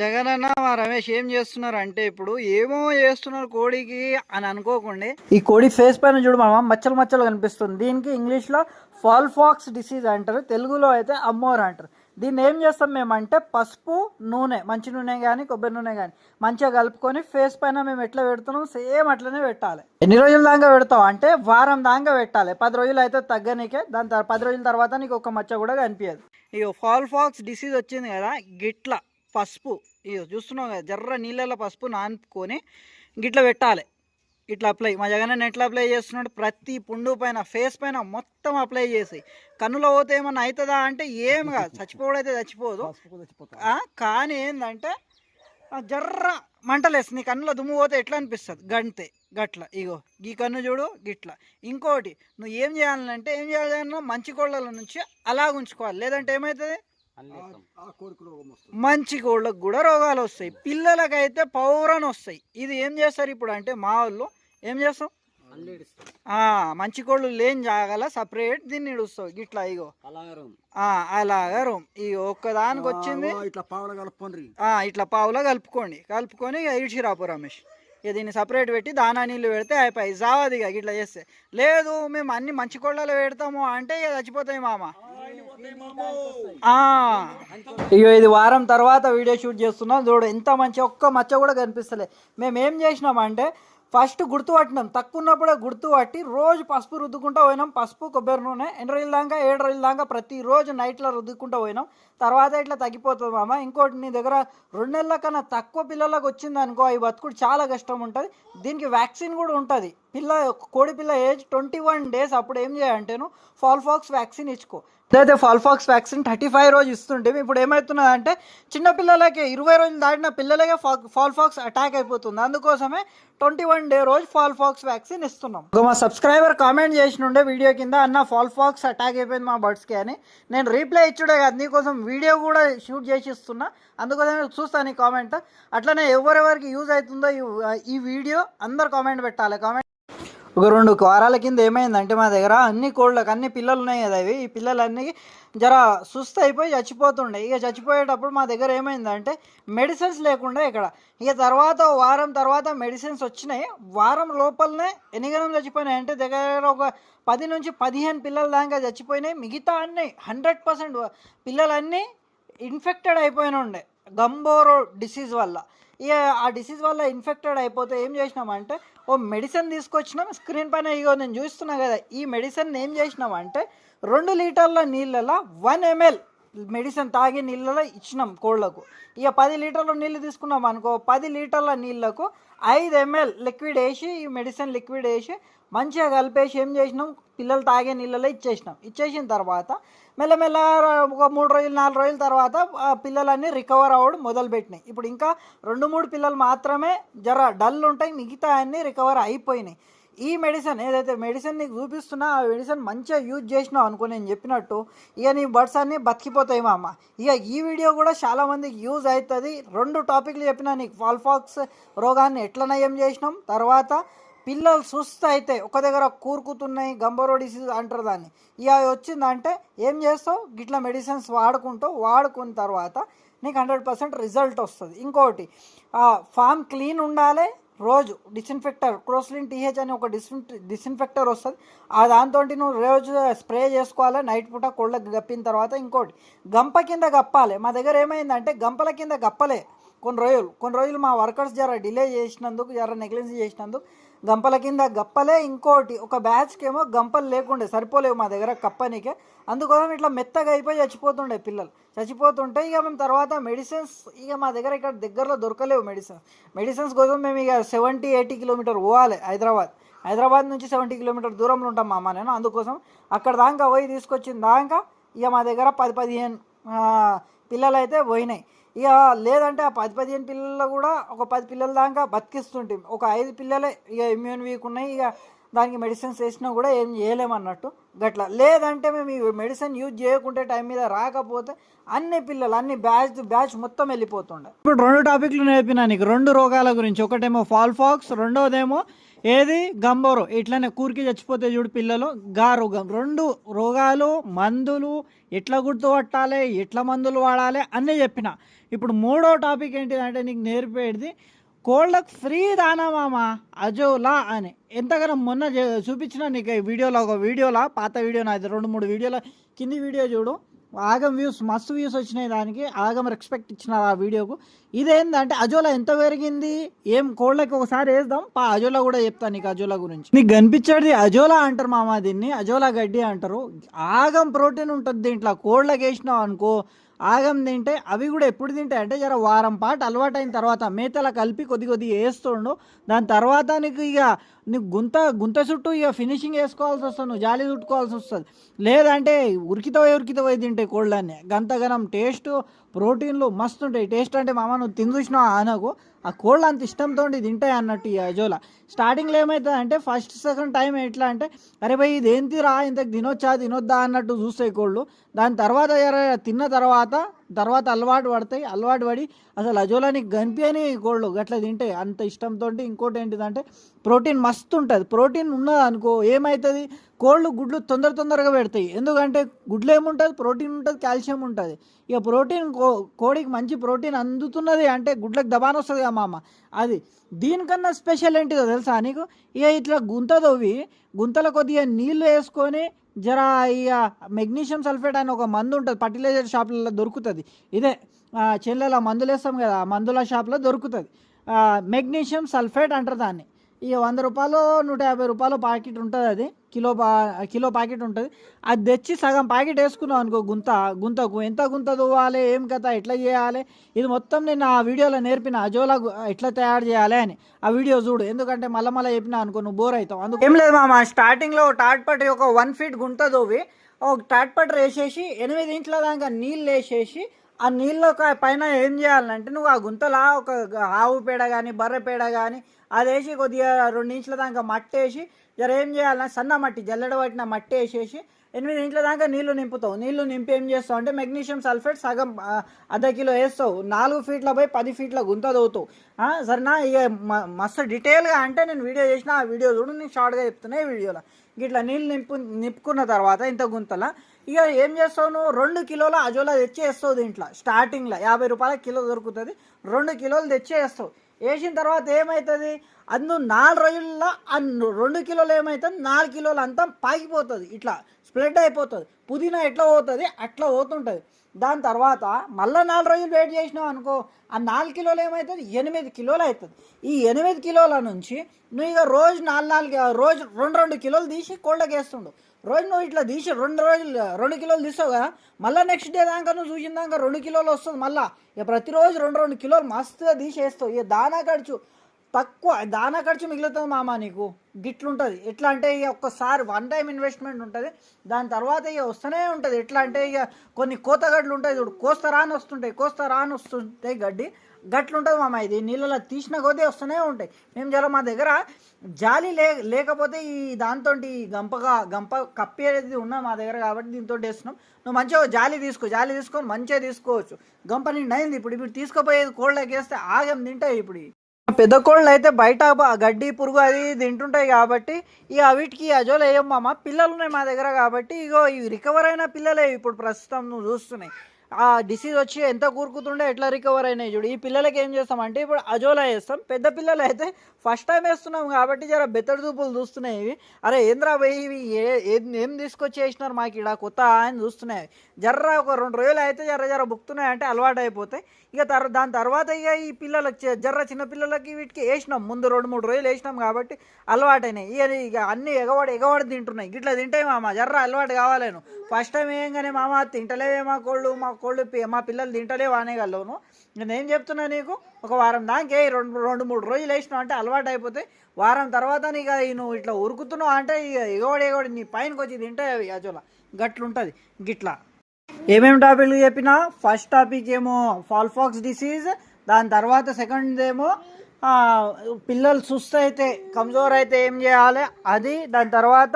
జగన్ అన్న మా రమేష్ ఏం చేస్తున్నారు అంటే ఇప్పుడు ఏమో చేస్తున్నారు కోడికి అని అనుకోకండి. ఈ కోడి ఫేస్ పైన చూడు మామ మచ్చలు మచ్చలు కనిపిస్తుంది. దీనికి ఇంగ్లీష్లో ఫాల్ ఫాక్స్ డిసీజ్ అంటారు. తెలుగులో అయితే అమ్మోర్ అంటారు. దీన్ని ఏం చేస్తాం మేము అంటే పసుపు నూనె మంచి నూనె కానీ కొబ్బరి నూనె కానీ మంచిగా కలుపుకొని ఫేస్ పైన మేము ఎట్లా పెడుతున్నాం? సేమ్ అట్లనే పెట్టాలి. ఎన్ని రోజుల దాకా పెడతాం? అంటే వారం దాకా పెట్టాలి. పది రోజులు అయితే తగ్గనీకే దాని తర్వాత పది రోజుల తర్వాత నీకు ఒక మచ్చ కూడా కనిపించదు. ఇగో ఫాల్ ఫాక్స్ డిసీజ్ వచ్చింది కదా గిట్ల. పసుపు ఇగో చూస్తున్నావు కదా జర్ర నీళ్ళలో పసుపు నానుకొని గిట్ల పెట్టాలి. ఇట్లా అప్లై మా జగన్ ఎట్లా అప్లై చేస్తున్నాడు? ప్రతి పుండు పైన ఫేస్ పైన మొత్తం అప్లై చేసి. కన్నులో పోతే ఏమన్నా అవుతుందా అంటే ఏం కాదు. చచ్చిపోవడం అయితే చచ్చిపోదు. కానీ ఏంటంటే జర్ర మంటలేస్తుంది. నీ కన్నులో దుమ్ము పోతే ఎట్లా అనిపిస్తుంది? గంతే గట్ల. ఇగో ఈ కన్ను చూడు గిట్ల. ఇంకోటి నువ్వు ఏం చేయాలంటే ఏం చేయాలన్నా మంచి కోళ్ళ నుంచి అలా ఉంచుకోవాలి లేదంటే ఏమవుతుంది మంచి కోళ్ళకు కూడా రోగాలు వస్తాయి. పిల్లలకైతే పౌరన్ వస్తాయి. ఇది ఏం చేస్తారు ఇప్పుడు అంటే మా వాళ్ళు ఏం చేస్తాం? ఆ, మంచి కోళ్ళు లేని జాగాల సపరేట్ దీన్ని ఇడుస్తావు గిట్లా ఇగో. ఆ, అలాగా రూమ్. ఈ ఒక్కదానికి వచ్చింది. ఇట్లా పావుల కలుపుకోండి. ఆ, ఇట్లా పావులో కలుపుకోండి. కలుపుకొని ఇడిచిరాపు రమేష్. ఇక దీన్ని సపరేట్ పెట్టి దానా నీళ్ళు పెడితే అయిపోయి జావది ఇక ఇట్లా చేస్తే. లేదు మేము అన్ని మంచి కోళ్ళలో పెడతాము అంటే ఇక చచ్చిపోతాయి మామ. ఇగో ఇది వారం తర్వాత వీడియో షూట్ చేస్తున్నాం. చూడు ఎంత మంచి ఒక్క మచ్చ కూడా కనిపిస్తలే. మేము ఏం చేసినామంటే ఫస్ట్ గుర్తుపట్టినాం తక్కువ ఉన్నప్పుడే గుర్తుపట్టి రోజు పసుపు రుద్దుకుంటూ పోయినాం. పసుపు కొబ్బరి నూనె ఎన్ని రోజుల దాకా ఏడు రోజుల దాకా ప్రతిరోజు నైట్లో రుద్దుకుంటూ పోయినాం. తర్వాత ఇట్లా తగ్గిపోతుంది మామ. ఇంకోటి నీ దగ్గర రెండు నెలల కన్నా తక్కువ పిల్లలకు వచ్చింది అనుకో ఈ బతుకుడు చాలా కష్టం ఉంటుంది. దీనికి వ్యాక్సిన్ కూడా ఉంటుంది. పిల్ల కోడి పిల్ల ఏజ్ ట్వంటీ వన్ డేస్ అప్పుడు ఏం చేయాలంటేను ఫాల్ ఫాక్స్ వ్యాక్సిన్ ఇచ్చుకో. అదైతే ఫాల్ఫాక్స్ వ్యాక్సిన్ థర్టీ ఫైవ్ రోజు ఇస్తుంటే ఇప్పుడు ఏమవుతున్నది అంటే చిన్న పిల్లలకి ఇరవై రోజులు దాటిన పిల్లలకే ఫాల్ఫాక్స్ అటాక్ అయిపోతుంది. అందుకోసమే ట్వంటీ వన్ డే రోజు ఫాల్ఫాక్స్ వ్యాక్సిన్ ఇస్తున్నాం. ఒక మా సబ్స్క్రైబర్ కామెంట్ చేసిన ఉండే వీడియో కింద అన్న ఫాల్ఫాక్స్ అటాక్ అయిపోయింది మా బర్డ్స్కి అని. నేను రీప్లై ఇచ్చుడే కాదు నీకోసం వీడియో కూడా షూట్ చేసి ఇస్తున్నా అందుకోసమే చూస్తాను ఈ కామెంట్ అట్లనే ఎవరెవరికి యూజ్ అవుతుందో ఈ- ఈ వీడియో అందరు కామెంట్ పెట్టాలి. కామెంట్ ఒక రెండు వారాల కింద ఏమైందంటే మా దగ్గర అన్ని కోళ్ళకి అన్ని పిల్లలు ఉన్నాయి కదా అవి. ఈ పిల్లలన్నీ జర సుస్థ అయిపోయి చచ్చిపోతుండే. ఇక చచ్చిపోయేటప్పుడు మా దగ్గర ఏమైందంటే మెడిసిన్స్ లేకుండా ఇక్కడ. ఇక తర్వాత వారం తర్వాత మెడిసిన్స్ వచ్చినాయి. వారం లోపలనే ఎన్నిగనం చచ్చిపోయినాయి అంటే దగ్గర ఒక పది నుంచి పదిహేను పిల్లల దాకా చచ్చిపోయినాయి. మిగతా అన్నీ హండ్రెడ్ పర్సెంట్ పిల్లలన్నీ ఇన్ఫెక్టెడ్ అయిపోయిన ఉండే గంబోరో డిసీజ్ వల్ల. ఇక ఆ డిసీజ్ వల్ల ఇన్ఫెక్టెడ్ అయిపోతే ఏం చేసినామంటే ఓ మెడిసిన్ తీసుకొచ్చినాం స్క్రీన్ పైన ఇగో నేను చూస్తున్నా కదా ఈ మెడిసిన్ ఏం చేసినామంటే రెండు లీటర్ల నీళ్ళలో వన్ ఎంఎల్ మెడిసిన్ తాగే నీళ్ళలో ఇచ్చినాం కోళ్ళకు. ఇక పది లీటర్ల నీళ్ళు తీసుకున్నాం అనుకో పది లీటర్ల నీళ్ళకు ఐదు ఎంఎల్ లిక్విడ్ వేసి ఈ మెడిసిన్ లిక్విడ్ వేసి మంచిగా కలిపేసి ఏం చేసినాం? పిల్లలు తాగే నీళ్ళలో ఇచ్చేసినాం. ఇచ్చేసిన తర్వాత మెల్లమెల్ల ఒక మూడు రోజులు నాలుగు రోజుల తర్వాత పిల్లలన్నీ రికవర్ అవ్వడం మొదలుపెట్టినాయి. ఇప్పుడు ఇంకా రెండు మూడు పిల్లలు మాత్రమే జర డల్ ఉంటాయి మిగతా అన్నీ రికవర్ అయిపోయినాయి. ఈ మెడిసిన్ ఏదైతే మెడిసిన్ నీకు చూపిస్తున్నా ఆ మెడిసిన్ మంచిగా యూజ్ చేసినావు అనుకో నేను చెప్పినట్టు ఇక నీ బర్డ్స్ అన్నీ బతికిపోతాయి మా అమ్మ ఇక ఈ వీడియో కూడా చాలామందికి యూజ్ అవుతుంది రెండు టాపిక్లు చెప్పినా నీకు ఫాల్ఫాక్స్ రోగాన్ని ఎట్లా నయం చేసినాం తర్వాత పిల్లలు సుస్థ అయితే ఒక దగ్గర కూరుకుతున్నాయి గంబరో డిసీజ్ అంటారు దాన్ని. ఇక అవి వచ్చిందంటే ఏం చేస్తావు? గిట్ల మెడిసిన్స్ వాడుకుంటావు. వాడుకున్న తర్వాత నీకు హండ్రెడ్ పర్సెంట్ రిజల్ట్ వస్తుంది. ఇంకోటి ఫామ్ క్లీన్ ఉండాలి రోజు డిస్ఇన్ఫెక్టర్ క్రోస్లిన్ టీహెచ్ అని ఒక డిస్ఇన్ డిస్ఇన్ఫెక్టర్ వస్తుంది. ఆ దాంతో నువ్వు రోజు స్ప్రే చేసుకోవాలి నైట్ పూట కోళ్ళకి గప్పిన తర్వాత ఇంకోటి గంప కింద గప్పాలి. మా దగ్గర ఏమైందంటే గంపల కింద గప్పలే. కొన్ని రోజులు కొన్ని రోజులు మా వర్కర్స్ జర డిలే చేసినందుకు జర నెగ్లెన్స్ చేసినందుకు గంపల కింద గప్పలే ఇంకోటి. ఒక బ్యాచ్కి ఏమో గంపలు లేకుండే సరిపోలేవు మా దగ్గర కప్పనికే. అందుకోసం ఇట్లా మెత్తగా అయిపోయి చచ్చిపోతుండే పిల్లలు. చచ్చిపోతుంటే ఇక మేము తర్వాత మెడిసిన్స్ ఇక మా దగ్గర ఇక్కడ దగ్గరలో దొరకలేవు మెడిసిన్స్. మెడిసిన్స్ కోసం మేము ఇక సెవెంటీ ఎయిటీ కిలోమీటర్ పోవాలి హైదరాబాద్. హైదరాబాద్ నుంచి సెవెంటీ కిలోమీటర్ దూరంలో ఉంటాం మా అమ్మ నేను. అందుకోసం అక్కడ దాకా పోయి తీసుకొచ్చిన దాకా ఇక మా దగ్గర పది పదిహేను పిల్లలు అయితే పోయినాయి. ఇక లేదంటే ఆ పది పదిహేను పిల్లలు కూడా ఒక పది పిల్లల దాకా బతికిస్తుంటే ఒక ఐదు పిల్లలే ఇక ఇమ్యూన్ వీక్ ఉన్నాయి ఇక దానికి మెడిసిన్స్ వేసినా కూడా ఏం చేయలేమన్నట్టు గట్లా. లేదంటే మేము ఈ మెడిసిన్ యూజ్ చేయకుంటే టైం మీద రాకపోతే అన్ని పిల్లలు అన్ని బ్యాచ్ బ్యాచ్ మొత్తం వెళ్ళిపోతుండే. ఇప్పుడు రెండు టాపిక్లు నేర్పినా నీకు. రెండు రోగాల గురించి. ఒకటేమో ఫాల్ ఫాక్స్ రెండోదేమో ఏది? గంబోరో. ఇట్లనే కూరికి చచ్చిపోతే చూడు పిల్లలు గా రోగం. రెండు రోగాలు మందులు ఎట్లా గుర్తుపట్టాలి ఎట్లా మందులు వాడాలి అన్నీ చెప్పిన. ఇప్పుడు మూడో టాపిక్ ఏంటిదంటే నీకు నేర్పేది కోళ్ళకు ఫ్రీ దానా మామ? అజోలా అని. ఎంతగానో మొన్న చూపించిన నీకు వీడియోలో ఒక వీడియోలా పాత వీడియో నాది రెండు మూడు వీడియోల కింది వీడియో చూడు. ఆగం వ్యూస్ మస్తు వ్యూస్ వచ్చినాయి దానికి ఆగం రెస్పెక్ట్ ఇచ్చిన ఆ వీడియోకు ఇదేంటంటే అజోలా ఎంత పెరిగింది? ఏం కోళ్ళకి ఒకసారి వేద్దాం. పా అజోలా కూడా చెప్తాను నీకు అజోలా గురించి. నీకు కనిపించేది అజోలా అంటారు మామ దీన్ని అజోలా గడ్డి అంటారు. ఆగం ప్రోటీన్ ఉంటుంది దీంట్లో. కోళ్ళకి వేసినావు అనుకో ఆగం తింటే అవి కూడా ఎప్పుడు తింటాయి? అంటే జర వారం పాటు అలవాటైన తర్వాత మేతలా కలిపి కొద్ది కొద్దిగా వేస్తుండు. దాని తర్వాత నీకు ఇక నీకు గుంత గుంత చుట్టూ ఇక ఫినిషింగ్ వేసుకోవాల్సి వస్తుంది నువ్వు జాలి చుట్టుకోవాల్సి వస్తుంది. లేదంటే ఉరికితవై ఉరికితపోయి తింటాయి కోళ్ళని గంతగనం టేస్ట్ ప్రోటీన్లు మస్తు ఉంటాయి. టేస్ట్ అంటే మామ నువ్వు తిని చూసినావు? అనకు. ఆ కోళ్ళు అంత ఇష్టంతో తింటాయి అన్నట్టు ఈ అజోలా. స్టార్టింగ్లో ఏమవుతుంది అంటే ఫస్ట్ సెకండ్ టైం ఎట్లా అంటే అరే భయ్ ఇది ఏంటి రా ఇంతకు తినొచ్చా తినొద్దా అన్నట్టు చూస్తాయి కోళ్ళు. దాని తర్వాత తిన్న తర్వాత తర్వాత అలవాటు పడతాయి. అలవాటు పడి అసలు అజోలానికి గనిపియని కోళ్ళు గట్లా తింటాయి. అంత ఇష్టంతో ఇంకోటి ఏంటిదంటే ప్రోటీన్ మస్తు ఉంటుంది. ప్రోటీన్ ఉన్నది అనుకో ఏమవుతుంది కోళ్ళు గుడ్లు తొందర తొందరగా పెడతాయి. ఎందుకంటే గుడ్లు ఏముంటుంది? ప్రోటీన్ ఉంటుంది కాల్షియం ఉంటుంది. ఇక ప్రోటీన్ కో కోడికి మంచి ప్రోటీన్ అందుతున్నది అంటే గుడ్లకు దబాన్ వస్తుంది కదా మామ. అది దీనికన్నా స్పెషల్ ఏంటిదో తెలుసా నీకు? ఇక ఇట్లా గుంత తవ్వి గుంతలో కొద్దిగా నీళ్ళు వేసుకొని జర ఇక మెగ్నీషియం సల్ఫేట్ అని ఒక మందు ఉంటుంది. ఫర్టిలైజర్ షాప్లలో దొరుకుతుంది. ఇదే చెల్లెల మందులు వేస్తాం కదా ఆ మందుల షాప్లో దొరుకుతుంది. మెగ్నీషియం సల్ఫేట్ అంటారు దాన్ని. ఇక వంద రూపాయలు నూట యాభై రూపాయలు ప్యాకెట్ ఉంటుంది అది. కిలో పా కిలో ప్యాకెట్ ఉంటుంది. అది తెచ్చి సగం ప్యాకెట్ వేసుకున్నావు అనుకో గుంత గుంతకు ఎంత గుంత దువ్వాలి ఏం కథ ఎట్లా చేయాలి? ఇది మొత్తం నేను ఆ వీడియోలో నేర్పిన అజోలా ఎట్లా తయారు చేయాలి అని. ఆ వీడియో చూడు. ఎందుకంటే మళ్ళీ మళ్ళీ చెప్పిన అనుకో నువ్వు బోర్ అవుతావు. అందుకు ఏం లేదు మామ స్టార్టింగ్లో టాట్ పట్టి ఒక వన్ ఫీట్ గుంత దోవి ఒక టాట్ పట్టర్ వేసేసి ఎనిమిది ఇంట్ల దాకా నీళ్ళు వేసేసి ఆ నీళ్ళ పైన ఏం చేయాలంటే నువ్వు ఆ గుంతలా ఒక ఆవు పేడ కానీ బర్రె పేడ కానీ అది వేసి కొద్దిగా రెండు ఇంచుల దాకా మట్టి వేసి జర ఏం చేయాలంటే సన్న మట్టి జల్లెడ పట్టిన మట్టి వేసేసి ఎనిమిది ఇంట్ల దాకా నీళ్ళు నింపుతావు. నీళ్ళు నింపి ఏం చేస్తావు అంటే మెగ్నీషియం సల్ఫేట్ సగం అర్ధ కిలో వేస్తావు. నాలుగు ఫీట్ల పోయి పది ఫీట్ల గుంత దవ్వుతావు సరేనా? ఇక మస్తు డీటెయిల్గా అంటే నేను వీడియో చేసిన ఆ వీడియో చూడు నేను షార్ట్గా చెప్తున్నా ఈ వీడియోలో. ఇట్లా నీళ్ళు నింపు నింపుకున్న తర్వాత ఇంత గుంతల ఇక ఏం చేస్తావు నువ్వు? రెండు కిలోల అజోలా తెచ్చి వేస్తావు దీంట్లో. స్టార్టింగ్లో యాభై రూపాయల కిలో దొరుకుతుంది. రెండు కిలోలు తెచ్చి వేస్తావు. వేసిన తర్వాత ఏమవుతుంది అందు నాలుగు రోజుల్లో ఆ రెండు కిలోలు ఏమవుతుంది నాలుగు కిలోలు అంతా పాకిపోతుంది. ఇట్లా స్ప్రెడ్ అయిపోతుంది. పుదీనా ఎట్లా పోతుంది? అట్లా పోతుంటుంది. దాని తర్వాత మళ్ళీ నాలుగు రోజులు వెయిట్ చేసినావు అనుకో ఆ నాలుగు కిలోలు ఏమవుతుంది ఎనిమిది కిలోలు అవుతుంది ఈ ఎనిమిది కిలోల నుంచి నువ్వు ఇక రోజు నాలుగు నాలుగు రోజు రెండు రెండు కిలోలు తీసి కోళ్ళకి వేస్తుండు రోజు నువ్వు ఇట్లా తీసి రెండు రోజులు రెండు కిలోలు తీసావు కదా మళ్ళీ నెక్స్ట్ డే దాకా నువ్వు చూసిన దాకా రెండు కిలోలు వస్తుంది మళ్ళీ. ఇక ప్రతిరోజు రెండు రెండు కిలోలు మస్తుగా తీసేస్తావు. ఇక దానా ఖర్చు తక్కువ దానా ఖర్చు మిగులుతుంది మామ నీకు. గిట్లుంటుంది. ఎట్లా అంటే ఇక ఒక్కసారి వన్ టైం ఇన్వెస్ట్మెంట్ ఉంటుంది. దాని తర్వాత ఇక వస్తూనే ఉంటుంది. ఎట్లా అంటే ఇక కొన్ని కోత గడ్లు ఉంటాయి చూడు. కోస్తారా అని వస్తుంటాయి కోస్తారా అని వస్తుంటాయి గడ్డి. గట్లుంటుంది మామ ఇది. నీళ్ళలో తీసిన కొద్దీ వస్తూనే ఉంటాయి. మేము జర మా దగ్గర జాలి లే లేకపోతే ఈ దాంతో గంపగా గంప కప్పి అనేది ఉన్నది మా దగ్గర కాబట్టి దీంతో వేస్తున్నాం. నువ్వు మంచిగా జాలి తీసుకో జాలి తీసుకొని మంచిగా తీసుకోవచ్చు. గంప నిండి అయింది. ఇప్పుడు ఇప్పుడు తీసుకుపోయేది కోళ్ళకి వేస్తే ఆగం తింటాయి ఇప్పుడు. పెద్ద కోళ్ళు అయితే బయట గడ్డి పురుగు అది తింటుంటాయి కాబట్టి ఇక వీటికి అజోలు వేయం మామ. పిల్లలు ఉన్నాయి మా దగ్గర కాబట్టి ఇగో ఇవి రికవర్ అయిన పిల్లలే ఇప్పుడు ప్రస్తుతం నువ్వు చూస్తున్నాయి. ఆ డిసీజ్ వచ్చి ఎంత కూరుకుతుండే ఎట్లా రికవర్ అయినాయి చూడు. ఈ పిల్లలకి ఏం చేస్తామంటే ఇప్పుడు అజోలా వేస్తాం పెద్ద పిల్లలు అయితే ఫస్ట్ టైం వేస్తున్నాం కాబట్టి జర బెత్తడి చూపులు చూస్తున్నాయి ఇవి. అరే ఏంద్రా పోయి ఇవి? ఏ ఏం- ఏం తీసుకొచ్చి వేసినారు మాకు ఇక్కడ కొత్త అని చూస్తున్నాయి. జర్ర ఒక రెండు రోజులు అయితే జర్ర జర బుక్తున్నాయి అంటే అలవాటు అయిపోతాయి ఇక తర్ దాని తర్వాత ఇక ఈ పిల్లలకి జర్ర చిన్న పిల్లలకి వీటికి వేసినాం. ముందు రెండు మూడు రోజులు వేసినాం కాబట్టి అలవాటైనాయి. ఇక ఇక అన్ని ఎగవాడు ఎగవాడు తింటున్నాయి. ఇట్లా తింటాయి మామ జర్ర అలవాటు కావాలేను. ఫస్ట్ టైం ఏంగానే మామ తింటలేవే మా కోళ్ళు మా కోళ్ళు మా పిల్లలు తింటలేవు అనేగలను నేను చెప్తున్నా నీకు? ఒక వారం దానికి రెండు రెండు మూడు రోజులు వేసినావు అంటే అలవాటు అయిపోతాయి వారం తర్వాత నీకు నువ్వు ఇట్లా ఉరుకుతున్నావు అంటే ఇక ఎగవాడి ఎగోడి నీ పైనకి వచ్చి తింటే అవి గట్లుంటుంది గిట్లా. ఏమేమి టాపిక్లు చెప్పినా? ఫస్ట్ టాపిక్ ఏమో ఫాల్ఫాక్స్ డిసీజ్ దాని తర్వాత సెకండ్ ఏమో పిల్లలు సుస్థ అయితే కమ్జోర్ అయితే ఏం చేయాలి? అది దాని తర్వాత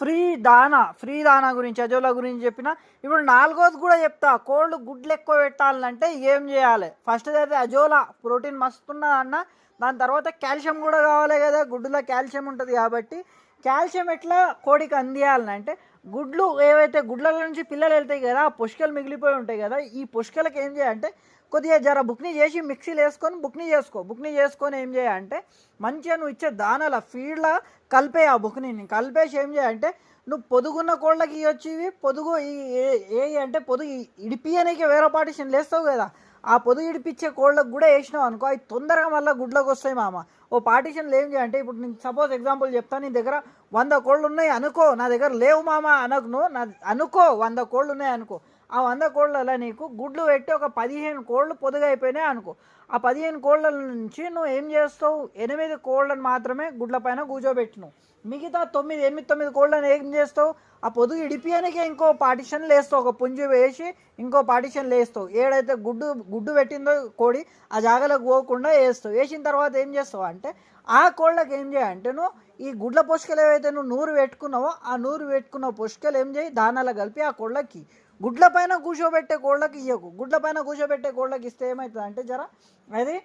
ఫ్రీ దానా ఫ్రీ దానా గురించి అజోలా గురించి చెప్పిన ఇప్పుడు నాలుగోది కూడా చెప్తా కోళ్ళు గుడ్లు ఎక్కువ పెట్టాలంటే ఏం చేయాలి? ఫస్ట్ అయితే అజోలా ప్రోటీన్ మస్తు ఉన్నది అన్న దాని తర్వాత కాల్షియం కూడా కావాలి కదా గుడ్డులో కాల్షియం ఉంటుంది కాబట్టి కాల్షియం ఎట్లా కోడికి అందియాలంటే గుడ్లు ఏవైతే గుడ్ల నుంచి పిల్లలు వెళ్తాయి కదా ఆ పుష్కలు మిగిలిపోయి ఉంటాయి కదా ఈ పుష్కలకి ఏం చేయాలంటే కొద్దిగా జర బుక్ని చేసి మిక్సీలు వేసుకొని బుక్ని చేసుకో. బుక్ని చేసుకొని ఏం చేయాలంటే మంచిగా నువ్వు ఇచ్చే దానాల ఫీడ్లా కలిపే ఆ బుక్ని. కలిపేసి ఏం చేయాలంటే నువ్వు పొదుగున్న కోళ్ళకి వచ్చి ఇవి పొదుగు ఈ- ఏ- ఏ అంటే పొదుగు ఇడిపియనికి వేరే పాటిషన్ లేస్తావు కదా ఆ పొదుగు ఇడిపించే కోళ్ళకు కూడా వేసినావు అనుకో అవి తొందరగా మళ్ళీ గుడ్లకు వస్తాయి మామ. ఓ పార్టీషన్లు ఏం చేయాలంటే ఇప్పుడు నేను సపోజ్ ఎగ్జాంపుల్ చెప్తాను నీ దగ్గర వంద కోళ్ళు ఉన్నాయి అనుకో నా దగ్గర లేవు మామ అనకు నువ్వు నా అనుకో వంద కోళ్ళు ఉన్నాయి అనుకో. ఆ వంద కోళ్ళలో నీకు గుడ్లు పెట్టి ఒక పదిహేను కోళ్ళు పొదుగైపోయినాయి అయిపోయినాయి అనుకో. ఆ పదిహేను కోళ్ళ నుంచి నువ్వు ఏం చేస్తావు? ఎనిమిది కోళ్ళను మాత్రమే గుడ్ల పైన కూర్చోబెట్టినావు. మిగతా తొమ్మిది ఎనిమిది తొమ్మిది కోళ్ళని ఏం చేస్తావు? ఆ పొదుగు ఇడిపియానికి ఇంకో పార్టిషన్ లేస్తావు ఒక పుంజు వేసి ఇంకో పార్టిషన్ లేస్తావు. ఏడైతే గుడ్డు గుడ్డు పెట్టిందో కోడి ఆ జాగాలోకి పోకుండా వేస్తావు. వేసిన తర్వాత ఏం చేస్తావు అంటే ఆ కోళ్ళకి ఏం చేయాలంటే నువ్వు ఈ గుడ్ల పొష్కలు ఏవైతే నువ్వు నూరు పెట్టుకున్నావో ఆ నూరు పెట్టుకున్న పొష్కలు ఏం చేయి? దానాలు కలిపి ఆ కోళ్ళకి గుడ్ల పైన కూర్చోబెట్టే కోళ్ళకి ఇవ్వకు గుడ్ల పైన కూర్చోబెట్టే కోళ్ళకి ఇస్తే ఏమవుతుంది అంటే జర అది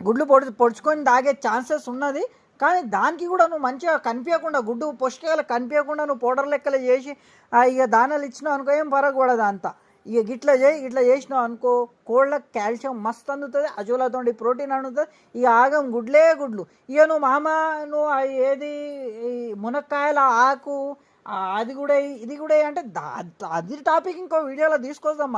గుడ్లు పొడి పొడుచుకొని తాగే ఛాన్సెస్ ఉన్నది. కానీ దానికి కూడా నువ్వు మంచిగా కనిపించకుండా గుడ్డు పుష్కాలు కనిపించకుండా నువ్వు పౌడర్ లెక్కలు చేసి ఇక దానాలు ఇచ్చినావు అనుకో ఏం పరగకూడదు అంతా. ఇక గిట్ల చేయి ఇట్లా చేసినావు అనుకో కోళ్ళకు కాల్షియం మస్తు అందుతుంది అజోలతోటి ప్రోటీన్ అందుతుంది ఇక ఆగం గుడ్లే గుడ్లు. ఇక నువ్వు మామ నువ్వు ఏది మునక్కాయల ఆకు అది కూడా ఇది కూడా అంటే అది టాపిక్ ఇంకో వీడియోలో తీసుకొస్తాం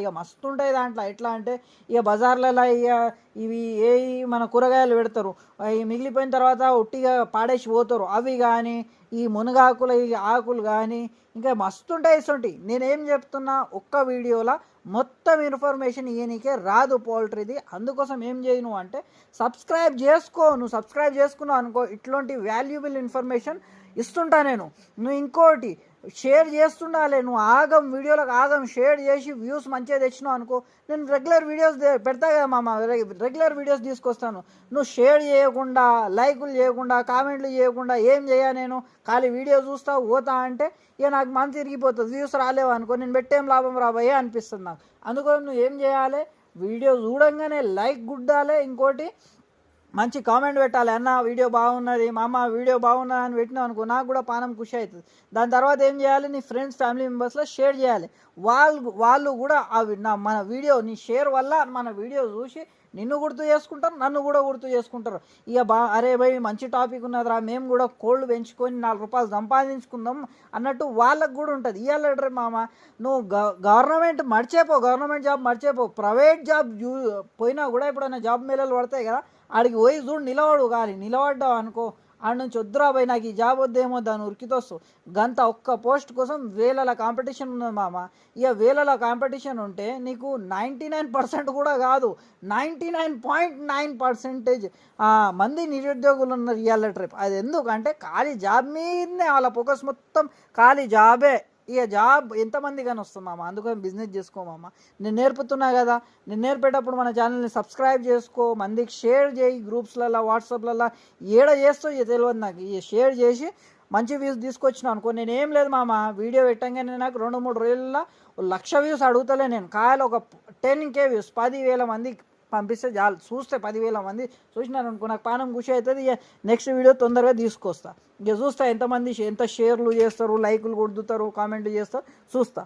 ఇక మస్తు ఉంటాయి దాంట్లో. ఎట్లా అంటే ఇక బజార్లలో ఇక ఇవి ఏ మన కూరగాయలు పెడతారు. అవి మిగిలిపోయిన తర్వాత ఉట్టిగా పాడేసి పోతారు. అవి కానీ ఈ మునగాకుల ఈ ఆకులు కానీ ఇంకా మస్తు ఉంటాయి నేనేం చెప్తున్నా ఒక్క వీడియోలో మొత్తం ఇన్ఫర్మేషన్ ఈయనకే రాదు పోల్ట్రీది. అందుకోసం ఏం చేయను అంటే సబ్స్క్రైబ్ చేసుకో. నువ్వు సబ్స్క్రైబ్ చేసుకున్నావు అనుకో ఇట్లాంటి వాల్యుబుల్ ఇన్ఫర్మేషన్ ఇస్తుంటా నేను. నువ్వు ఇంకోటి షేర్ చేస్తుండాలి. నువ్వు ఆగం వీడియోలకు ఆగం షేర్ చేసి వ్యూస్ మంచిగా తెచ్చినావు అనుకో నేను రెగ్యులర్ వీడియోస్ పెడతా కదా మామ రెగ్యులర్ వీడియోస్ తీసుకొస్తాను. నువ్వు షేర్ చేయకుండా లైకులు చేయకుండా కామెంట్లు చేయకుండా ఏం చేయా నేను? ఖాళీ వీడియో చూస్తా పోతా అంటే ఇక నాకు మనసు తిరిగిపోతుంది. వ్యూస్ రాలేవు అనుకో నేను పెట్టేం లాభం రాబోయే అనిపిస్తుంది నాకు. అందుకని నువ్వు ఏం చేయాలి? వీడియో చూడంగానే లైక్ గుడ్డాలి ఇంకోటి మంచి కామెంట్ పెట్టాలి. అన్న వీడియో బాగున్నది. మా అమ్మ వీడియో బాగున్నది అని పెట్టినావు అనుకో నాకు కూడా పానం ఖుషి అవుతుంది. దాని తర్వాత ఏం చేయాలి? నీ ఫ్రెండ్స్ ఫ్యామిలీ మెంబర్స్లో షేర్ చేయాలి. వాళ్ళు వాళ్ళు కూడా అవి నా మన వీడియో నీ షేర్ వల్ల మన వీడియో చూసి నిన్ను గుర్తు చేసుకుంటారు నన్ను కూడా గుర్తు చేసుకుంటారు. ఇక బా అరే భయ్ మంచి టాపిక్ ఉన్నదిరా. మేము కూడా కోళ్ళు పెంచుకొని నాలుగు రూపాయలు సంపాదించుకుందాం అన్నట్టు వాళ్ళకు కూడా ఉంటుంది. ఇవాళ మామ నువ్వు గ- గవర్నమెంట్ మర్చిపో గవర్నమెంట్ జాబ్ మర్చిపో ప్రైవేట్ జాబ్ పోయినా కూడా ఎప్పుడైనా జాబ్ మేళలు పడతాయి కదా. ఆడికి పోయి చూడు నిలబడు కానీ నిలబడ్డావు అనుకో ఆడ నుంచి వద్దురా పోయి నాకు ఈ జాబ్ వద్దేమో దాని ఉరికితోస్తు గంత ఒక్క పోస్ట్ కోసం వేలల కాంపిటీషన్ ఉన్నది మామ. ఇక వేలల కాంపిటీషన్ ఉంటే నీకు నైంటీ నైన్ పర్సెంట్ కూడా కాదు. Ninety nine point nine percentage మంది నిరుద్యోగులు ఉన్నారు ఇవాళ ట్రిప్ అది ఎందుకంటే ఖాళీ జాబ్ మీదనే వాళ్ళ ఫోకస్ మొత్తం ఖాళీ జాబే. ఇక జాబ్ ఎంతమంది కానీ వస్తుంది మామ? అందుకని బిజినెస్ చేసుకో మామ. నేను నేర్పుతున్నా కదా. నేను నేర్పేటప్పుడు మన ఛానల్ని సబ్స్క్రైబ్ చేసుకో. మందికి షేర్ చేయి. గ్రూప్స్లలో వాట్సాప్లలో ఏడ చేస్తో తెలియదు నాకు. ఇక షేర్ చేసి మంచి వ్యూస్ తీసుకొచ్చిన అనుకో. నేను ఏం లేదు మామ. వీడియో పెట్టంగానే నాకు రెండు మూడు రోజుల్లో లక్ష వ్యూస్ అడుగుతలే నేను. కాయలు ఒక టెన్ కే వ్యూస్ పదివేల మంది పంపిస్తే చాలు. చూస్తే పదివేల మంది చూసినారు అనుకో నాకు పానం ఖుషి అవుతుంది. ఇక నెక్స్ట్ వీడియో తొందరగా తీసుకొస్తా. ఇక చూస్తా ఎంతమంది ఎంత షేర్లు చేస్తారు లైకులు కొడుతారు కామెంట్లు చేస్తారు చూస్తా.